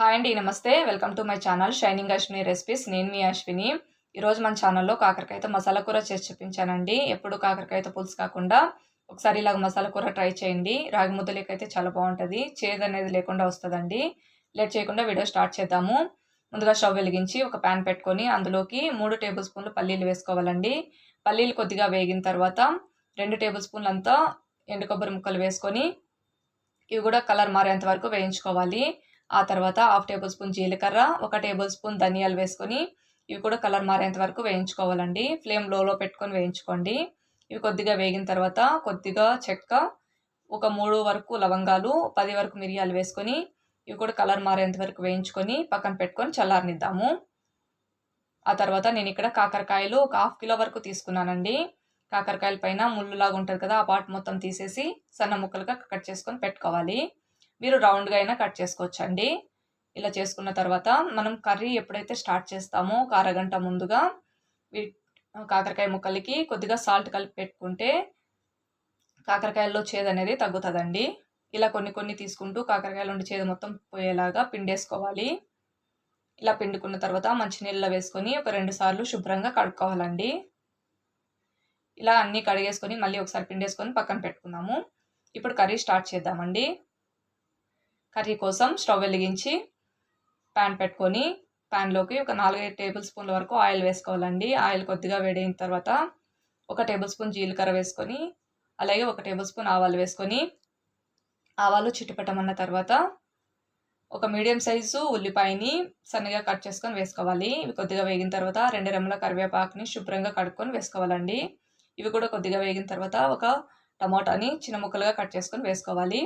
Hi అండి నమస్తే. Welcome to my channel shining Ashwini recipes నేను మీ అశ్విని ఈరోజు మన ఛానల్లో కాకరకాయతో మసాలా కూర చేసి చూపించానండి. ఎప్పుడు కాకరకాయతో పులుసు కాకుండా ఒకసారి ఇలాగ మసాలా కూర ట్రై చేయండి. రాగి ముద్దలేకైతే చాలా బాగుంటుంది. చేదు అనేది లేకుండా వస్తుందండి. లేట్ చేయకుండా వీడియో స్టార్ట్ చేద్దాము. ముందుగా స్టవ్ వెలిగించి ఒక ప్యాన్ పెట్టుకొని అందులోకి మూడు టేబుల్ స్పూన్లు పల్లీలు వేసుకోవాలండి. పల్లీలు కొద్దిగా వేగిన తర్వాత రెండు టేబుల్ స్పూన్లు అంతా ఎండు కొబ్బరి ముక్కలు వేసుకొని ఇవి కూడా కలర్ మారేంత వరకు వేయించుకోవాలి. ఆ తర్వాత హాఫ్ టేబుల్ స్పూన్ జీలకర్ర ఒక టేబుల్ స్పూన్ ధనియాలు వేసుకొని ఇవి కూడా కలర్ మారేంత వరకు వేయించుకోవాలండి. ఫ్లేమ్ లోలో పెట్టుకొని వేయించుకోండి. ఇవి కొద్దిగా వేగిన తర్వాత కొద్దిగా చెక్క ఒక మూడు వరకు లవంగాలు పది వరకు మిరియాలు వేసుకొని ఇవి కూడా కలర్ మారేంత వరకు వేయించుకొని పక్కన పెట్టుకొని చల్లారనిద్దాము. ఆ తర్వాత నేను ఇక్కడ కాకరకాయలు ఒక హాఫ్ కిలో వరకు తీసుకున్నానండి. కాకరకాయల పైన ముళ్ళులాగా ఉంటుంది కదా ఆ పార్ట్ మొత్తం తీసేసి సన్న ముక్కలుగా కట్ చేసుకొని పెట్టుకోవాలి. మీరు రౌండ్గా అయినా కట్ చేసుకోవచ్చండి. ఇలా చేసుకున్న తర్వాత మనం కర్రీ ఎప్పుడైతే స్టార్ట్ చేస్తామో ఒక అరగంట ముందుగా కాకరకాయ ముక్కలకి కొద్దిగా సాల్ట్ కలిపి పెట్టుకుంటే కాకరకాయల్లో చేదు అనేది తగ్గుతుందండి. ఇలా కొన్ని కొన్ని తీసుకుంటూ కాకరకాయలు ఉండి చేదు మొత్తం పోయేలాగా పిండేసుకోవాలి. ఇలా పిండుకున్న తర్వాత మంచినీళ్ళలో వేసుకొని ఒక రెండు సార్లు శుభ్రంగా కడుక్కోవాలండి. ఇలా అన్నీ కడిగేసుకొని మళ్ళీ ఒకసారి పిండేసుకొని పక్కన పెట్టుకుందాము ఇప్పుడు కర్రీ స్టార్ట్ చేద్దామండి. కర్రీ కోసం స్టవ్ వెలిగించి ప్యాన్ పెట్టుకొని ప్యాన్లోకి ఒక నాలుగైదు టేబుల్ స్పూన్ల వరకు ఆయిల్ వేసుకోవాలండి. ఆయిల్ కొద్దిగా వేడైన తర్వాత ఒక టేబుల్ స్పూన్ జీలకర్ర వేసుకొని అలాగే ఒక టేబుల్ స్పూన్ ఆవాలు వేసుకొని ఆవాలు చిట్టుపెట్టమన్న తర్వాత ఒక మీడియం సైజు ఉల్లిపాయని సన్నగా కట్ చేసుకొని వేసుకోవాలి. ఇవి కొద్దిగా వేగిన తర్వాత రెండు రెమ్మల కరివేపాకుని శుభ్రంగా కడుక్కొని వేసుకోవాలండి. ఇవి కూడా కొద్దిగా వేగిన తర్వాత ఒక టమాటాని చిన్న ముక్కలుగా కట్ చేసుకొని వేసుకోవాలి.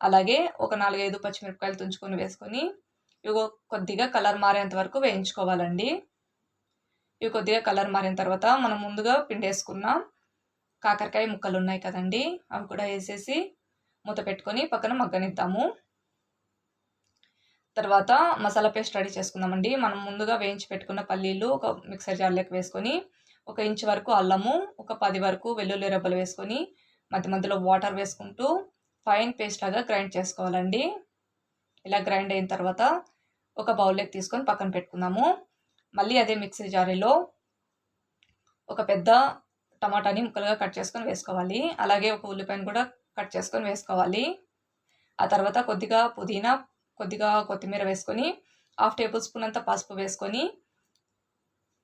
అలాగే ఒక నాలుగైదు పచ్చిమిరపకాయలు తుంచుకొని వేసుకొని ఇవి కొద్దిగా కలర్ మారేంత వరకు వేయించుకోవాలండి. ఇవి కొద్దిగా కలర్ మారిన తర్వాత మనం ముందుగా పిండేసుకున్న కాకరకాయ ముక్కలు ఉన్నాయి కదండి అవి కూడా వేసేసి మూత పెట్టుకొని పక్కన మగ్గనిద్దాము. తర్వాత మసాలా పేస్ట్ రెడీ చేసుకుందామండి. మనం ముందుగా వేయించి పెట్టుకున్న పల్లీలు ఒక మిక్సర్ జార్లోకి వేసుకొని ఒక ఇంచు వరకు అల్లము ఒక పది వరకు వెల్లుల్లి రెబ్బలు వేసుకొని మధ్య మధ్యలో వాటర్ వేసుకుంటూ ఫైన్ పేస్ట్ లాగా గ్రైండ్ చేసుకోవాలండి. ఇలా గ్రైండ్ అయిన తర్వాత ఒక బౌల్లోకి తీసుకొని పక్కన పెట్టుకుందాము. మళ్ళీ అదే మిక్సీ జారీలో ఒక పెద్ద టమాటాని ముక్కలుగా కట్ చేసుకొని వేసుకోవాలి. అలాగే ఒక ఉల్లిపాయను కూడా కట్ చేసుకొని వేసుకోవాలి. ఆ తర్వాత కొద్దిగా పుదీనా కొద్దిగా కొత్తిమీర వేసుకొని హాఫ్ టేబుల్ స్పూన్ అంతా పసుపు వేసుకొని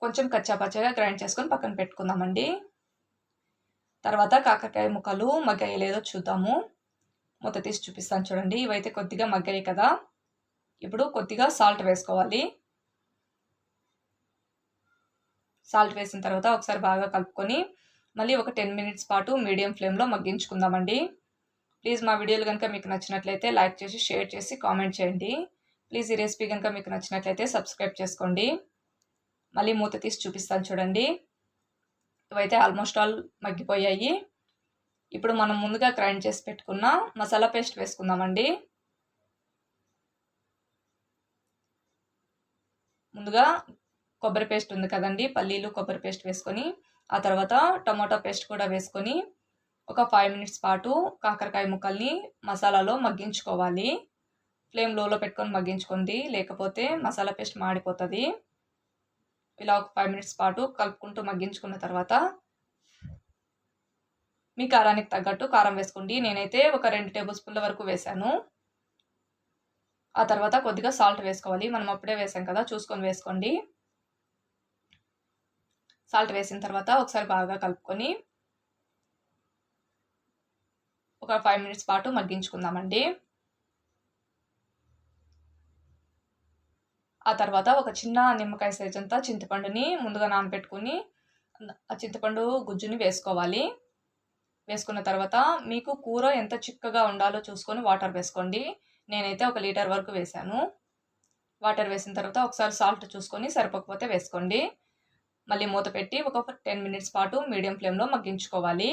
కొంచెం కచ్చాపచ్చగా గ్రైండ్ చేసుకొని పక్కన పెట్టుకుందామండి. తర్వాత కాకరకాయ ముక్కలు మగ్గయ్యలేదో చూద్దాము. మూత తీసి చూపిస్తాను చూడండి. ఇవైతే కొద్దిగా మగ్గాయి కదా. ఇప్పుడు కొద్దిగా సాల్ట్ వేసుకోవాలి. సాల్ట్ వేసిన తర్వాత ఒకసారి బాగా కలుపుకొని మళ్ళీ ఒక టెన్ మినిట్స్ పాటు మీడియం ఫ్లేమ్లో మగ్గించుకుందామండి. ప్లీజ్ మా వీడియోలు కనుక మీకు నచ్చినట్లయితే లైక్ చేసి షేర్ చేసి కామెంట్ చేయండి. ప్లీజ్ ఈ రెసిపీ కనుక మీకు నచ్చినట్లయితే సబ్స్క్రైబ్ చేసుకోండి. మళ్ళీ మూత తీసి చూపిస్తాను చూడండి. ఇవైతే ఆల్మోస్ట్ ఆల్ మగ్గిపోయాయి. ఇప్పుడు మనం ముందుగా గ్రైండ్ చేసి పెట్టుకున్న మసాలా పేస్ట్ వేసుకుందామండి. ముందుగా కొబ్బరి పేస్ట్ ఉంది కదండి పల్లీలు కొబ్బరి పేస్ట్ వేసుకొని ఆ తర్వాత టమాటో పేస్ట్ కూడా వేసుకొని ఒక ఫైవ్ మినిట్స్ పాటు కాకరకాయ ముక్కల్ని మసాలాలో మగ్గించుకోవాలి. ఫ్లేమ్ లోలో పెట్టుకొని మగ్గించుకోండి లేకపోతే మసాలా పేస్ట్ మాడిపోతుంది. ఇలా ఒక ఫైవ్ మినిట్స్ పాటు కలుపుకుంటూ మగ్గించుకున్న తర్వాత మీ కారానికి తగ్గట్టు కారం వేసుకోండి. నేనైతే ఒక రెండు టేబుల్ స్పూన్ల వరకు వేసాను ఆ తర్వాత కొద్దిగా సాల్ట్ వేసుకోవాలి. మనం అప్పుడే వేసాం కదా చూసుకొని వేసుకోండి. సాల్ట్ వేసిన తర్వాత ఒకసారి బాగా కలుపుకొని ఒక ఫైవ్ మినిట్స్ పాటు మగ్గించుకుందామండి. ఆ తర్వాత ఒక చిన్న నిమ్మకాయ సైజ్ అంతా చింతపండుని ముందుగా నానబెట్టుకుని ఆ చింతపండు గుజ్జుని వేసుకోవాలి. వేసుకున్న తర్వాత మీకు కూర ఎంత చిక్కగా ఉండాలో చూసుకొని వాటర్ వేసుకోండి. నేనైతే ఒక లీటర్ వరకు వేసాను వాటర్ వేసిన తర్వాత ఒకసారి సాల్ట్ చూసుకొని సరిపోకపోతే వేసుకోండి. మళ్ళీ మూత పెట్టి ఒక టెన్ మినిట్స్ పాటు మీడియం ఫ్లేమ్లో మగ్గించుకోవాలి.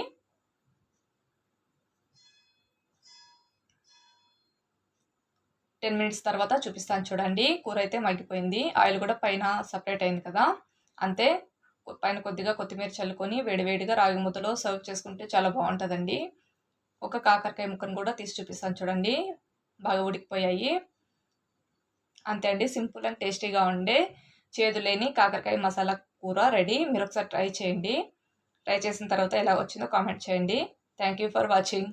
టెన్ మినిట్స్ తర్వాత చూపిస్తాను చూడండి. కూర అయితే మగ్గిపోయింది. ఆయిల్ కూడా పైన సపరేట్ అయింది కదా. అంతే. పైన కొద్దిగా కొత్తిమీర చల్లుకొని వేడివేడిగా రాగి ముద్దలో సర్వ్ చేసుకుంటే చాలా బాగుంటుందండి. ఒక కాకరకాయ ముక్కను కూడా తీసి చూపిస్తాను చూడండి. బాగా ఉడికిపోయాయి. అంతే అండి సింపుల్ అండ్ టేస్టీగా ఉండే చేదు లేని కాకరకాయ మసాలా కూర రెడీ. మీరు ఒకసారి ట్రై చేయండి. ట్రై చేసిన తర్వాత ఎలా వచ్చిందో కామెంట్ చేయండి. Thank you for watching